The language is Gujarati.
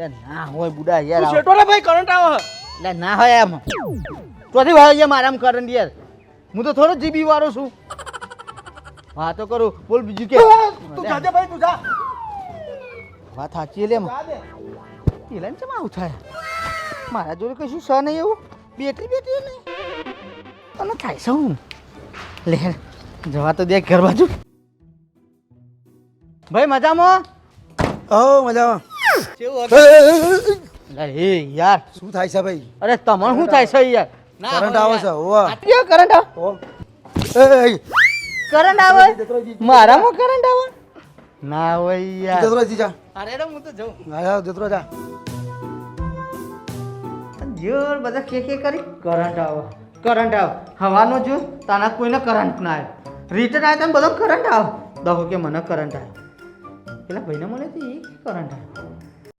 લે ના હોય બુડા યાર તું. શેટો રે ભાઈ કરંટ આવે હે. લે ના હોય એમ. ચોથી ભાઈ અહીંયા મારામ કરન યાર. હું તો થોડો જીબી વાળો છું. હા તો કરું. બોલ બીજું કે. તું જાજે ભાઈ તું જા. વાત સાચી લે પેલા ચમ આવું થાય? મારા જોડે કશું છે નહીં એવું? બેટરી બેટરી નહીં અને થાય છે હું? લે જવા તો દેખ ઘર બાજુ. ભાઈ મજામાં? ઓ મજામાં. એ, યાર. શું થાય છે ભાઈ? અરે તમને શું થાય છે યાર? કરંટ આવે છે ઓવા આટલી કરંટ આવે. ઓ એ, એ, કરંટ આવે? મારામાં કરંટ આવે? ના હોય યાર. જતરો જા અરે રે હું તો જઉં. આયા જતરો જા જોર બધા કે કે કરી. કરંટ આવે. કરંટ આવે. હવાનો જો તાના કોઈને કરંટ ના આવે. રિટર્ન આવે તને બધો કરંટ આવે. દહો કે મને કરંટ આવે. પેલા ભાઈને મળે તો એ કરંટ આવે